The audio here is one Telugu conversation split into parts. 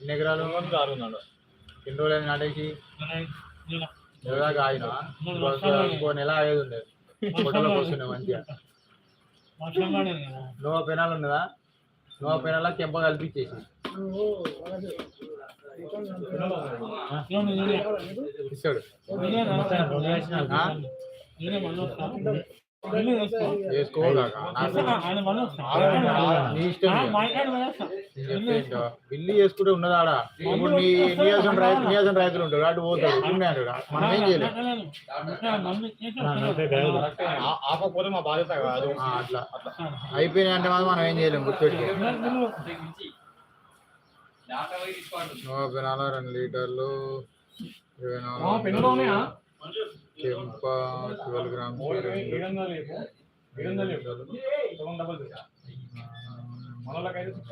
ఎన్ని ఎకరాలు ఆరు ఉన్నాడు ఎన్ని రోజులు నాటేసి? ఇంకో నెల అయ్యేది ఉండేది. ఫోటోలో మంచిగా. నో పెనాలు ఉన్నదా? నో పెనాల కెంప కలిపించేసి ఇస్తాడు. ఆ? వేసుకో కాక. నీ ఇష్టం. బిల్లు చేసుకుంటే ఉన్నదా ఆడ ఇప్పుడు నీ నియోజకం రైతు నియోజకం రైతులు ఉంటాడు అటు పోతాడు ఉన్నాయి అంటాడు మనం ఏం చేయలేం ఆ- ఆపకపోతే మా బాధ్యత కాదు ఆ, అట్లా అయిపోయినాయి అంటే మాత్రం మనం ఏం చేయలేం గుర్తుపెట్టుకో నూట పెనాల రెండు లీటర్లు ఇరవై నాలుగు చెంప ట్వెల్వ్ గ్రామ్స్ ఏడు వందలు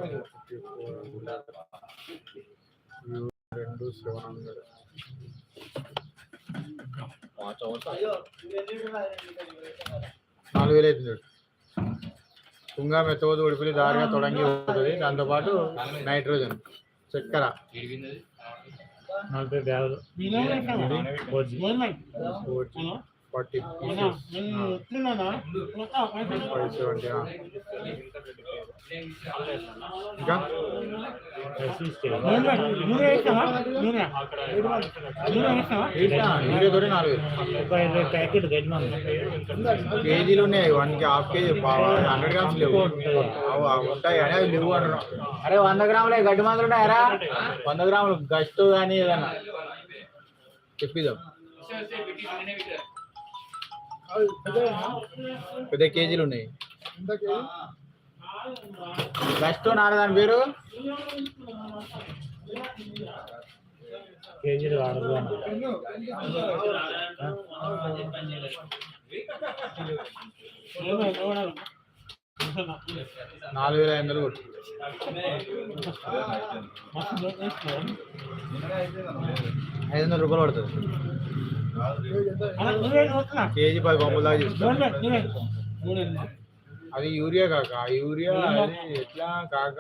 సిక్స్ ఫైవ్ జీరో రెండు సెవెన్ హండ్రెడ్ నాలుగు వేలు అవుతుంది చూడు. తుంగా మెత్తవద్దు ఉడిపిలి దారిగా తొడంగి పోతుంది దాంతోపాటు నైట్రోజన్ చక్కెర నలభై బ్యాగులు ఫార్టీ ఫైవ్ సెవెంటీ కేజీలు ఉన్నాయి వన్కి హాఫ్ కేజీ. హండ్రెడ్ గ్రామ్స్ లేవు. ఉంటాయి కానీ అవి లేవు అంటున్నాం అరే వంద గ్రాములే గడ్డి మందులు ఉన్నాయరా వంద గ్రాములు గస్ట్ కానీ ఏదన్నా చెప్పిద్దాం. పెద్ద కేజీలు ఉన్నాయి. గస్ట్ నాన్న దాని పేరు? కేజీలు వాడదు నాలుగు వేల ఐదు వందలు ఐదు వందల రూపాయలు పడుతుంది. కేజీ పది బొమ్మల దాకా తీసుకో అది యూరియా కాక. ఆ యూరియా అది ఎట్లా కాక?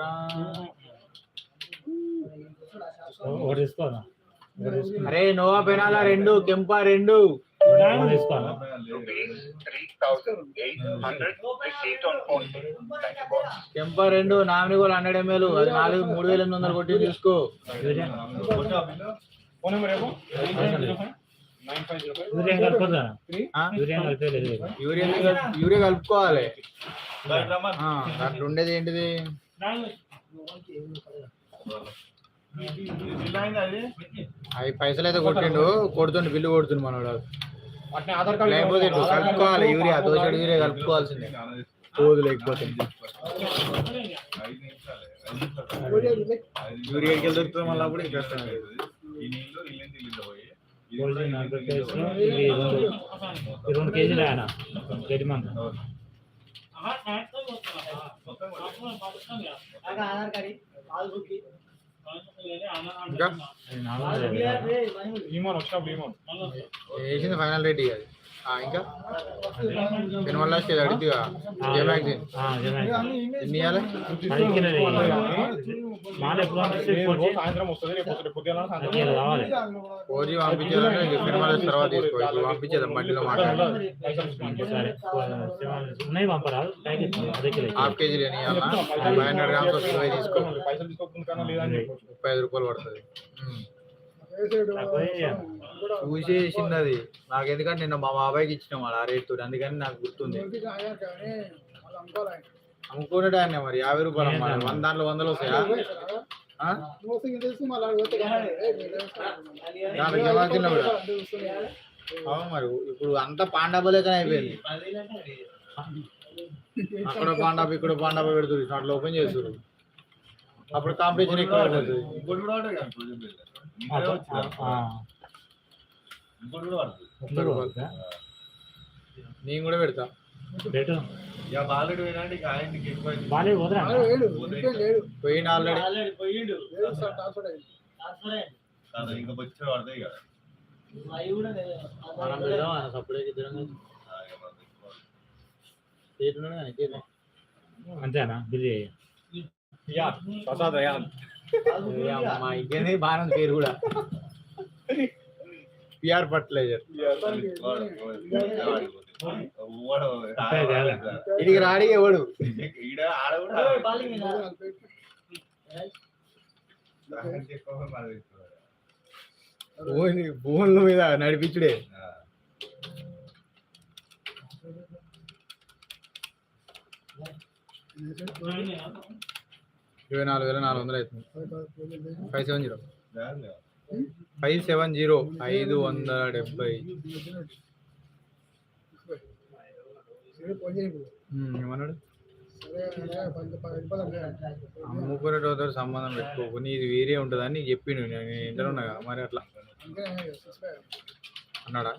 అరే నోవా పెనాలా రెండు కెంపా రెండు. కెంపా రెండు నామిని కూడా హండ్రెడ్ ఎంఎల్. అది నాలుగు మూడు వేల ఎనిమిది వందలు కొట్టి తీసుకో. Urea urea? Urea urea urea కలుపుకోవాలి. దాంట్లో ఉండేది ఏంటిది? అవి పైసలు అయితే కొట్టిండు కొడుతుండు బిల్లు కొడుతుండు మనోడు అట్నే ఆధార్ కార్డు లేకపోతే కలుపుకోవాలి యూరియా దోషడు యూరియా కలుపుకోవాల్సిందే. పోదు లేకపోతే. యూరియాకి వెళ్ళి దొరుకుతుంది మళ్ళీ అప్పుడు. రెండు కేజీలు ఆయన గడ్డి మందు వేసింది ఫైనల్ రేట్ ఇక అది. ఆ, ఇంకా పెన్ వల్ల స్టేజ్ అడిగిగా ఏ మ్యాగజైన్ ఆ, జనాలు. ఎన్ని ఇవ్వాలి పది కిలోలు వేయాలి. మాల ఎప్పుడు పంపిస్తే రేపు ఫోన్ చేయి. సాయంత్రం వస్తుంది రేపు రేపు పొద్దున పది సాయంత్రం కిలోలు కావాలి ఫోర్ జీ పంపించాలంటే ఇక పెన్ వల్ల తర్వాత తీసుకో ఇప్పుడు పంపించేద్దాం బండిలో మాట్లాడి సరే ఉన్నాయి పంపరాదు ప్యాకెట్ అదే కిలో హాఫ్ కేజీ ఎన్ని ఇవ్వాలా ఫైవ్ హండ్రెడ్ గ్రామ్స్ ఒక ఇరవై తీసుకో పైసలు తీసుకోకుండా లేదని చెప్పొచ్చు ముప్పై ఐదు రూపాయలు పడుతుంది చూసేసింది అది. నాకు ఎందుకంటే నిన్న మా బాబాయ్కి ఇచ్చినాం ఆ రేట్ తోటి అందుకని నాకు గుర్తుంది. అమ్ముకునే ఆయన మరి యాభై రూపాయలు అమ్మాలి. వంద దాంట్లో వందలు వస్తాయా? దాంట్లో కూడా? అవును మరి ఇప్పుడు అంతా పాండాబా లెక్కన అయిపోయింది. అక్కడ పాండాబా ఇక్కడ పాండాబా పెడుతుంది అట్లా ఓపెన్ చేస్తారు అప్పుడు కాంపిటీషన్ ఎక్కువ రూపాయలు నేను కూడా పెడతా. రేటు ఆల్రెడీ పోయినాడు ఇక ఆయనకి ఎక్కువ బాగా పోదురా పోయిన ఆల్రెడీ. కాదు, ఇంకా వచ్చి పడతాయి కదా. మనం పెడదాం ఆయన సపరేట్ ఇద్దరం ఇక అంతేనా? బిల్ చేయి యా ప్రసాద్ అయ్యా ఏ అమ్మా ఇంకేంది బాగానే ఉంది పేరు కూడా పిఆర్ ఫర్టిలైజర్ ఇడికి రాడి ఎవడు ఈడ ఆడ కూడా భూమి భూముల మీద నడిపించుడే ఇరవై నాలుగు వేల నాలుగు వందలు అవుతుంది. Five seven zero. Five seven zero ఐదు వందల డెబ్బై ఏమన్నాడు? అమ్ముకునేటోతో సంబంధం పెట్టుకోకు. నీది వేరే ఉంటుందని నీకు చెప్పిండు నేను ఇంటర్ ఉన్నా కదా మరి అట్లా. అన్నాడా?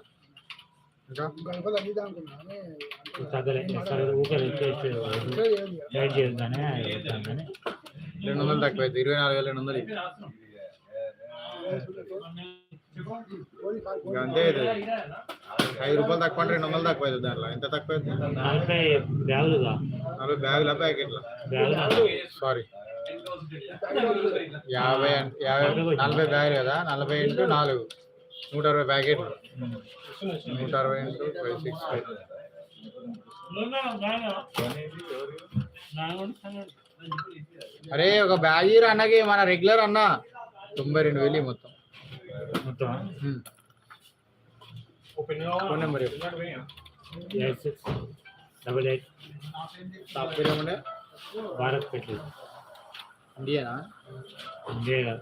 ఇంకా? రెండు వందలు తక్కువ అవుతుంది ఇరవై నాలుగు వేల రెండు వందలు అంతే ఐదు రూపాయలు తక్కువ అంటే రెండు వందలు తక్కువ అవుతుంది దాంట్లో. ఎంత తక్కువ నలభై బ్యాగుల ప్యాకెట్ల? సారీ. యాభై యాభై నలభై బ్యాగులు కదా? నలభై ఇంటూ నాలుగు. నూట అరవై ప్యాకెట్లు. నూట అరవై ఇంటూ ఫైవ్ సిక్స్ ఫైవ్. అరే ఒక బ్యాగ్ అన్నకి మన రెగ్యులర్ అన్న. తొంభై రెండు వేలు ఇయ్యి మొత్తం. Phone number. Eight six double eight shop పేరు ఏమండే భారత్ పెట్టి ఇండియానా? ఇండియా.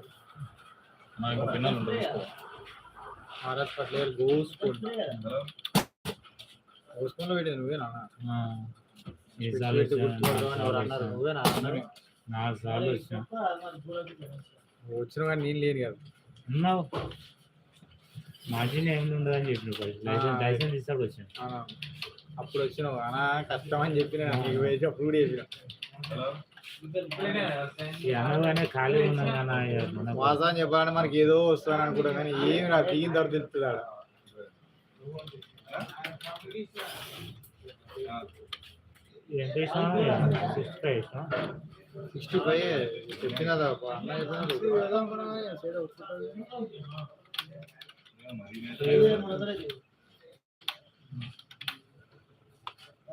భారత్ పట్లేరు గోస్ ఫుడ్ గోస్ ఫుడ్లో పెట్టేది నువ్వేనా ఈసారి పెట్టి గుర్తుపడతావని ఎవరు అన్నారు నువ్వేనా అన్నారు. నాలుగు సార్లు వచ్చిన వచ్చిన కానీ నేను లేను కదా. ఉన్నావు. మార్జిన్ ఏమి ఉండదని చెప్పిన లైసెన్స్ లైసెన్స్ ఇస్తాడు వచ్చాను. అప్పుడు వచ్చినావు. అనా కష్టం అని చెప్పిన నీకు వేసి అప్పుడు కూడా చెప్పిన. ఖాళీ ఉన్నాం కానీ మన వాస అని చెప్పాలంటే మనకి ఏదో వస్తాను అనుకుంటా కానీ ఏమి నాకు తీగిన తర్వాత తెలుస్తుంది ఎంత ఇష్టం సిక్స్ ఫైవ్ ఇష్టం సిక్స్టీ ఫైవ్ చెప్పిన అన్న చెప్పిన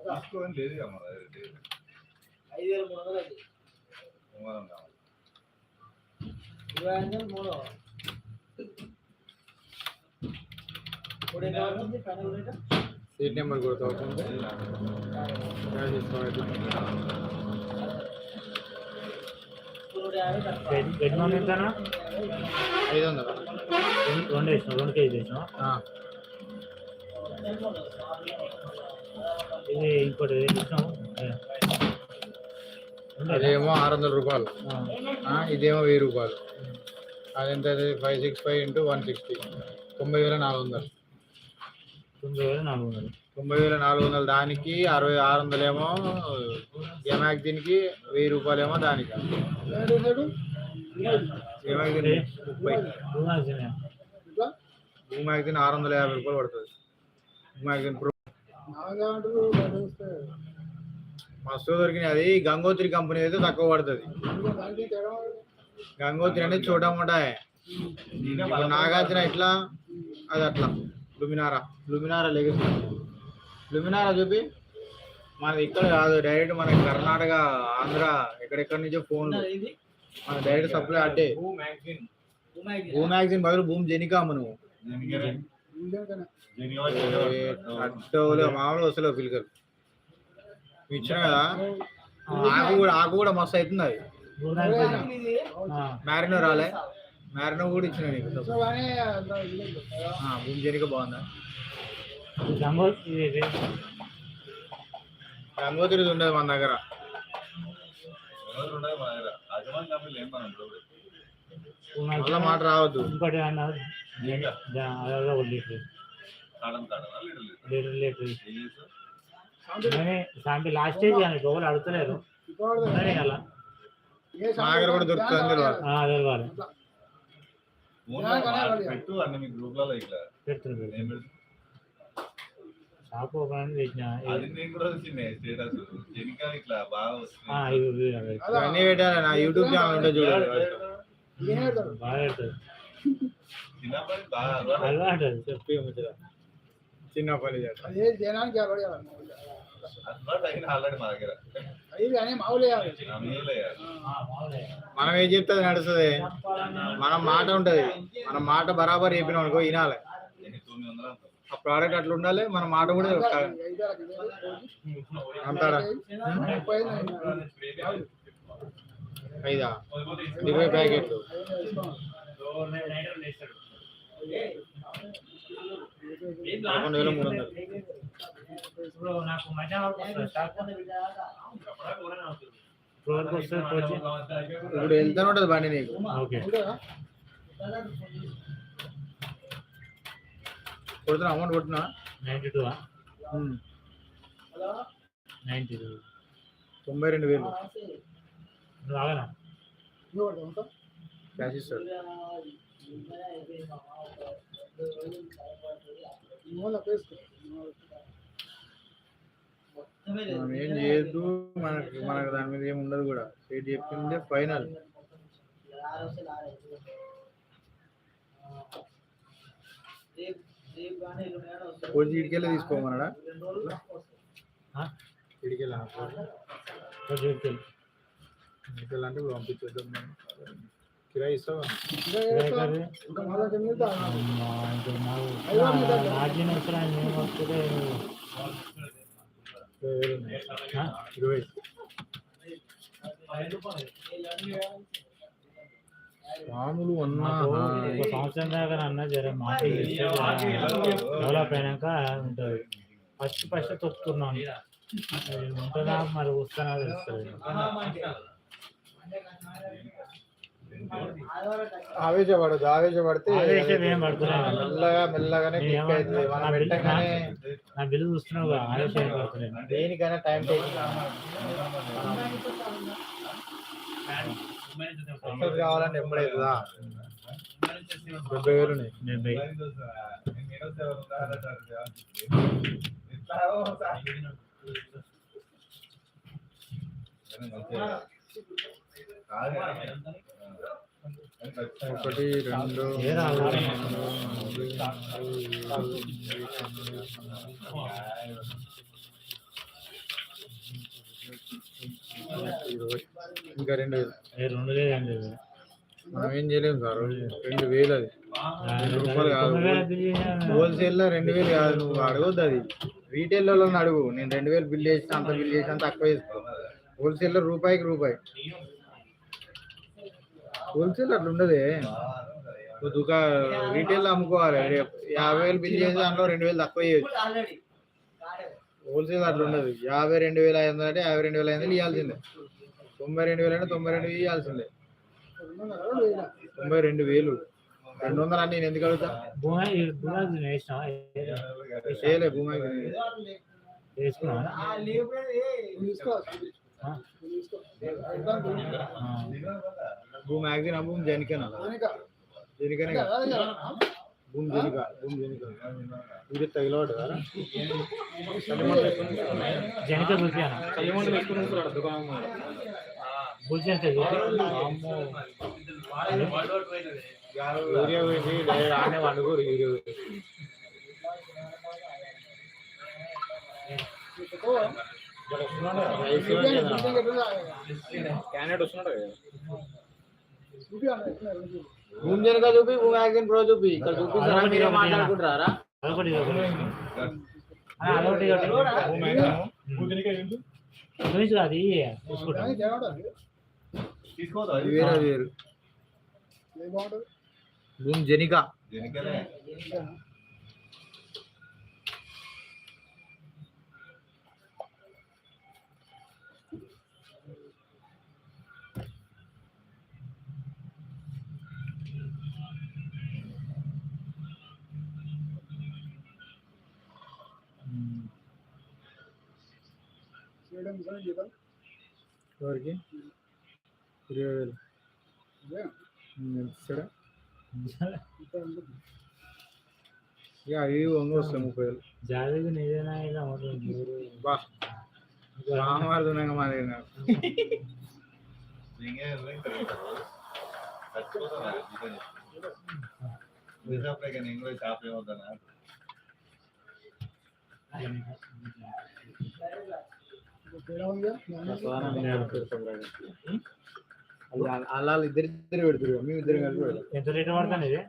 తీసుకోని లేదు మరి అది లేదు. సోమవారం కావాలి. సీట్ నెంబర్ కూడా అవుతుంది బెడ్ నూనె ఎంతనా ఐదు వందల రెండు రెండు వేసినాం రెండు కేజీ వేసినాం. ఇది ఇంకోటి ఇష్టం అదేమో ఆరు వందల రూపాయలు ఇదేమో వెయ్యి రూపాయలు. అదెంత five six five into one sixty తొంభై వేల నాలుగు వందలు. తొమ్మిది వేల నాలుగు వందలు. తొంభై వేల నాలుగు వందలు దానికి అరవై ఆరు వందలేమో దీనికి వెయ్యి రూపాయలేమో దానికి. ఎమాక్సిన్ ముప్పై. ఆరు వందల యాభై రూపాయలు పడుతుంది. భూ ప్రో మస్తు దొరికినాయి. అది గంగోత్రి కంపెనీ అయితే తక్కువ పడుతుంది. గంగోత్రి అనేది చూడమంటాయి నాగార్జున ఎట్లా? అది అట్లా. లుమినారా? లుమినారా లెగసీ లుమినారా చూపి. మనది ఇక్కడ కాదు డైరెక్ట్ మన కర్ణాటక ఆంధ్ర ఎక్కడెక్కడి నుంచో ఫోన్లు మన డైరెక్ట్ సప్లై అడ్డే. భూ మ్యాగజైన్. బదులు భూమి జెనికా అట్టోలే మామూలు వస్తలేవు పిల్లకలు ఇచ్చిన కదా? ఆకు కూడా ఆకు కూడా మస్తు అవుతుంది అది. మ్యారినో రాలే. మ్యారినో కూడా ఇచ్చిన నీకు. ఆ, భూమి జెనిక బాగుందా? గంగోత్రి ఉండదు మన దగ్గర. మళ్ళీ మాట రావద్దు. ఇంకోటి సాంపి లాస్ట్ స్టేజ్ కానీ ఎవరు అడుగుతలేరు. కూడా దొరుకుతుంది పెట్టు అన్ని మీ గ్రూప్లలో ఇట్లా. పెడుతున్నారు ఏం పెడుతుంది షాప్ ఓపెన్ అని పెట్టిన అది నేను కూడా వచ్చింది స్టేటస్. జనికా ఇట్లా బాగా ఆ, వస్తుంది ఇవి ఇవి అవి. అన్నీ పెట్టాలి నా యూట్యూబ్ ఛానల్ బాగా పెడతారు. చిన్నప్పటి బాగా అలవాటు. చెప్పి. చిన్నప్పటి జనానికి అలవాటు మనం ఏం చెప్తుంది నడుస్తుంది. మనం మాట ఉంటది. మన మాట బరాబర్ చెప్పినాం అనుకో వినాలి. ఆ ప్రోడక్ట్ అట్లా ఉండాలి మన మాట కూడా అంటారా? ఐదా? ఇరవై ప్యాకెట్లు. పదకొండు వేల మూడు వందలు ఇప్పుడు వెళ్తానే ఉంటుంది బండి నీకు ఓకే కొడుతున్నా అమౌంట్ కొట్టినా నైంటీ టూ నైంటీ టూ తొంభై రెండు వేలు ఉంటావు. క్యాష్ ఇస్తాడు. మనం ఏం చేయొద్దు మనకి మనకు దాని మీద ఏమి ఉండదు కూడా. స్టేట్ చెప్పిందే ఫైనల్. కోచి ఇడికెళ్ళి తీసుకోమన్నాడా? ఇడికెళ్ళి ఇడికెళ్ళి. అంటే పంపించేద్దాం మేము. కిరాయి ఇస్తావా. మార్జిన్ వస్తున్నా ఏం వస్తుందో ఇరవై. స్వాములు నాకు ఒక సంవత్సరం దాకా అన్న జర మార్కెట్ డెవలప్ అయినాక ఉంటుంది. ఫస్ట్ ఫస్ట్ తొక్కుతున్నాను అది ఉంటుందా మరి వస్తానా తెలుస్తుంది ఆవేశపడదు ఆవేశపడితే ఆవేశం ఏం పడుతున్నాయి మెల్లగా మెల్లగానే క్లిక్ అవుతుంది. మనం నా బిల్లు- పెట్టగానే నా బిల్లు చూస్తున్నావు ఆవేశం దేనికైనా టైం సక్సెస్ కావాలంటే ఎప్పుడైతుందా డెబ్బై వేలు డెబ్బై. ఒకటి రెండు. ఇంకా రెండు వేలు. రెండు లేదు. మనం ఏం చేయలేము సార్ రెండు వేలు. అది. రెండు రూపాయలు కాదు. తొమ్మిది వేల బిల్లు చేసినా హోల్సేల్లో రెండు వేలు కాదు నువ్వు అడగొద్దు అది. రీటైల్లో అడుగు. నేను రెండు వేలు బిల్ చేసిన అంత బిల్ చేసిన తక్కువ చేసుకో హోల్సేల్లో రూపాయికి రూపాయి. హోల్సేల్ అట్లా ఉండదే. దుకా రీటైల్ అమ్ముకోవాలి. యాభై వేలు బిల్ చేసి దాంట్లో రెండు వేలు తక్కువ చేయొచ్చు. హోల్సేల్ అట్లా ఉండదు. యాభై రెండు వేల ఐదు వందలు అంటే యాభై రెండు వేల ఐదు వందలు ఇవ్వాల్సిందే తొంభై రెండు వేలు అంటే తొంభై రెండు వేలు ఇవ్వాల్సిందే. తొంభై రెండు వేలు. రెండు వందలు అంటే నేను ఎందుకు అడుగుతా? చేయలే భూమి వేసుకున్నా నువ్వు తీసుకో. ఆ? నువ్వు తీసుకో. అడ్వాన్స్ ఉంది. భూమి మ్యాగజైన్ భూమి జనికనా వెనక. జనికనే ఇంకా కదా అదే కదా. భూమి జనిక భూమి జనిక ఇది తగిలవాడు కదా జనిక చూపియానా బుజ్జి ఎంత యూరియా వేసి రానే వండుకోరు యూరియా వేసి తీసుకో. రైస్ బిర్యానీ, కదా. బిర్యానీ ఎట్లా? క్యానెట్ వస్తున్నాడు కదా చూపి అన్న, ఎట్లా ఉంది? భూమి జనిక చూపి భూమి మ్యాగజైన్ ప్రో చూపి ఇక్కడ చూపిస్తారా మీరే మాట్లాడుకుంటారా అదొకటి ఇదొకటి ఆ, అదొకటి ఇదొకటి చూపించు అది చూసుకుంటా కానీ జరగదు. తీసుకోవద్దు అది వేరు అది వేరు ఏం బాగుంటుంది? భూమి జనిక జనికనే చేయడం నిజమే జీతం. ఎవరికి ఇరవై వేలు ఇదే. ఉమ్, ఎంత ఇస్తాడా ఇక్కడ ఉంటుంది. ఇక అవి వంగి వస్తాయి ముప్పై వేలు జాతికి నిజంగా ఇలా ఉంటుంది ఊరు. బా రామారు ఉన్నాక మా దగ్గర ఇంకే చచ్చిపోతాను నిజాపడే అలా ఇద్దరు ఇద్దరు పెడుతురు మేము ఇద్దరు కలిపి పెడతాం ఎంత రేట్ ఇది.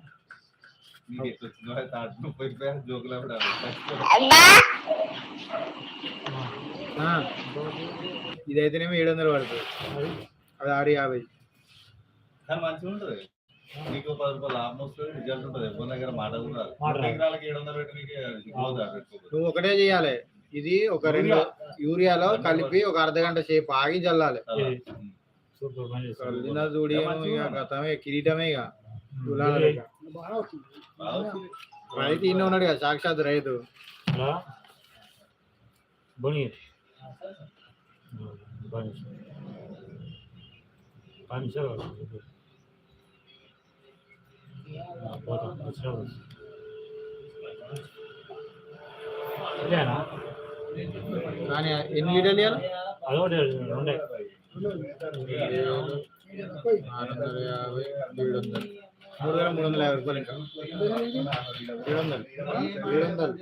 ఇదైతేనేమో ఏడు వందలు పడుతుంది అది ఆరు యాభై మంచిగా ఉంటుంది నీకు పది రూపాయలు లాభం వస్తుంది రిజల్ట్ ఉంటుంది ఎవరి దగ్గర మాట కూడా ఏడు వందలు పెట్టి నీకు నువ్వు ఒకటే చేయాలి ఇది ఒక రెండు యూరియాలో కలిపి ఒక అర్ధ గంట సేపు ఆగి జల్లాలి. కళ్ళిన చూడి ఇక గతమే కిరీటమే ఇక. రైతు ఈయన ఉన్నాడు కదా సాక్షాత్ రైతు. పాంచ్ కానీ ఎన్ని లీటర్లు ఇవ్వాలి అదొకటి ఉండే ఆరు వందల యాభై ఏడు వందలు మూడు వేల మూడు వందల యాభై రూపాయలు ఇంకా ఏడు వందలు ఏడు వందలు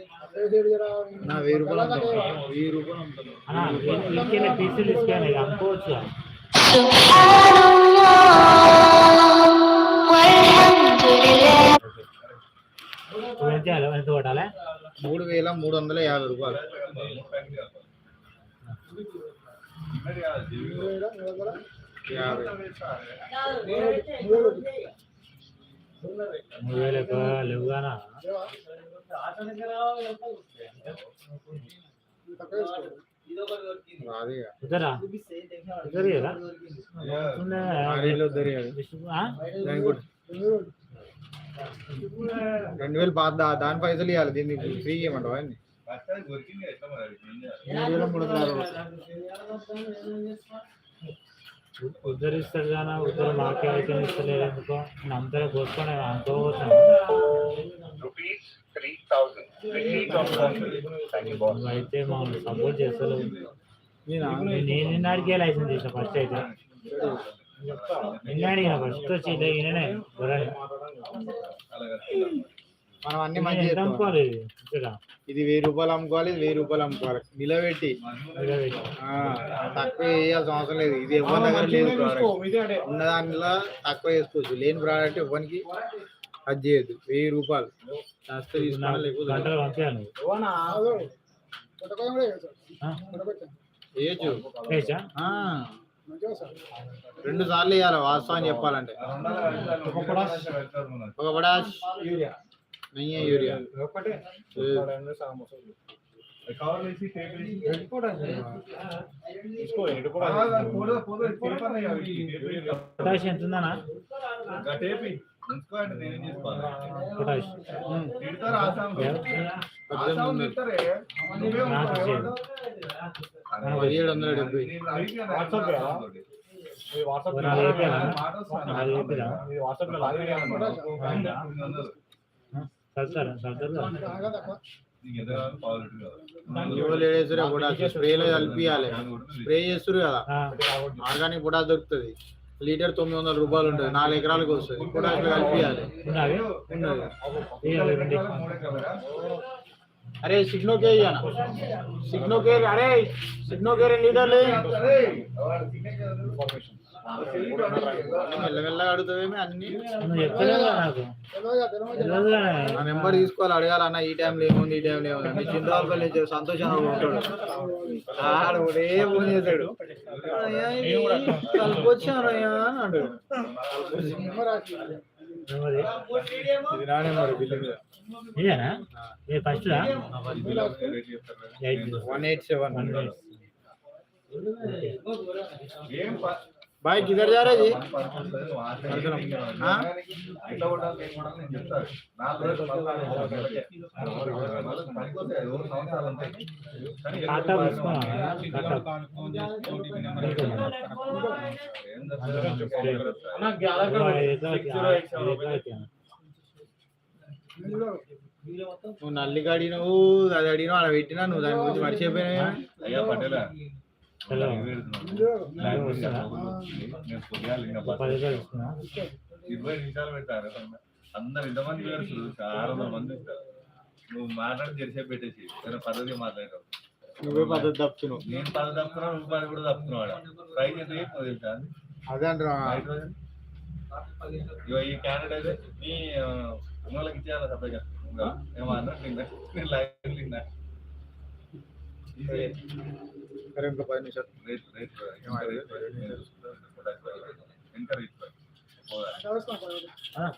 నా వెయ్యి రూపాయలు అమ్ముతాం వెయ్యి రూపాయలు అమ్ముతాం అన్న ఇంకెళ్ళి పీసులు తీసుకొని అమ్ముకోవచ్చు ఎంత చేయాలి? ఎంత కొట్టాలి మూడు వేల మూడు వందల యాభై రూపాయలు. మూడు వేలు లేవుగానా రాదు ఇక రెండు వేలు దా- దాని పైసలు ఇవ్వాలి దీన్ని ఫ్రీ ఇవ్వమంటావా చేయాలి? మూడు వేల మూడు వందల. ఉద్ధరిస్తాడు కానీ ఉద్దరు మాకే అయితే ఇస్తలేదు ఎందుకో? నమ్మతలే కోసుకొని అనుకోవచ్చాను నువ్వైతే మమ్మల్ని సపోర్ట్ చేస్తలేవు. నేనా? నేను నేను నిన్న అడిగే లైసెన్స్ చేసిన ఫస్ట్ అయితే. నిన్న అడిగిన ఫస్ట్ వచ్చి ఇదే ఈయననే అలాగే మనం అన్ని నేను మంచి ఇది వెయ్యి రూపాయలు అమ్ముకోవాలి ఇది వెయ్యి రూపాయలు అమ్ముకోవాలి నిలబెట్టి తక్కువ వేయాల్సిన అవసరం లేదు ఇది ఎవరి దగ్గర లేదు ప్రోడక్ట్ ఉన్న దానిలో తక్కువ వేసుకోవచ్చు లేని ప్రోడక్ట్ ఎవరికి అది చేయొద్దు వెయ్యి రూపాయలు తీసుకోవాలి రెండు సార్లు వేయాలి వాస్తవం చెప్పాలంటే. ఒక పడాష్ నెయ్యి యూరియా. పొటాష్. ఎంత ఉందన్నా ఇంకా టేప్ వందలు. డెబ్బై పొటాష్. స్ప్రేలో కలిపియాలి. స్ప్రే చేస్తారు కదా. ఆర్గానిక్ పొటాష్ దొరుకుతుంది. లీటర్ తొమ్మిది వందల రూపాయలు ఉంటుంది. నాలుగు ఎకరాలకు వస్తుంది. పొటాష్ కలిపియాలి. ఎకరాలా? అరే సిగ్నో కే ఇయ్యనా? సిగ్నో కే అరే సిగ్నో కే రెండు లీటర్లు? మెల్లమెల్లగా అడుగుతావేమి అన్ని? నా నెంబర్ తీసుకోవాలి అడగాలి అన్న ఈ టైంలో ఏముంది ఈ టైంలో ఏముంది? చింతరాపల్లి నుంచి సంతోషంగా ఉంటాడు ఆడు ఒకటే ఫోన్ చేశాడు. అయ్యా, కలుపు వచ్చానయ్యా అని అంటాడు. నెంబర్ రాసి నెమ్మది. ఇది నా నెంబర్ బిల్లు మీద. ఇదేనా? ఇది ఫస్ట్ వన్ ఎయిట్ సెవెన్. ఏం ప- బాయ్ కిధర్ जा रहे जी हाँ? ఎట్లా కొట్టాలి, ఏం కొట్టాలి నేను చెప్తాను. నాలుగు రోజులు పదహారు రోజులు వాళ్ళకి పనికొస్తాయి, ఐదు రోజులు సంవత్సరాలు అంతే. కానీ ఎక్కువ ఖాతా తీసుకోవాలి ఖాతా ఏం చేస్తారు? ఐదు ఎకరాలు ఐదు ఎకరాలు అవుతాయి. ఇందులో నువ్వు నల్లికి అడిగినావు అది అడిగినావు అలా పెట్టినా నువ్వు దాని గురించి మర్చిపోయినా అయ్యా పటేలా ఇరవై నిమిషాలు పెట్టారు అందరు ఇంతమంది వేరు ఆరు వందల మంది నువ్వు మాట్లాడి జరిసేపు పెట్టేసి పద్ధతి మాట్లాడతావు నువ్వే పద్ధతి తప్పుతున్నావు. నేను పది తప్పుతున్నావు నువ్వు పది కూడా తప్పుతున్నావు ట్రై చేస్తే తెలుసా అదే ఈ క్యాండిడేట్ అయితే మీ అమ్మలకి ఇచ్చేయాలి సపరేట్గా ఏమన్నా తిన్నా నేను లైవ్ తిన్నా సరే ఇంకో పది నిమిషాలు రేట్ రేట్ ఇంకా రేట్ ఇంకా రేట్ నమస్కారం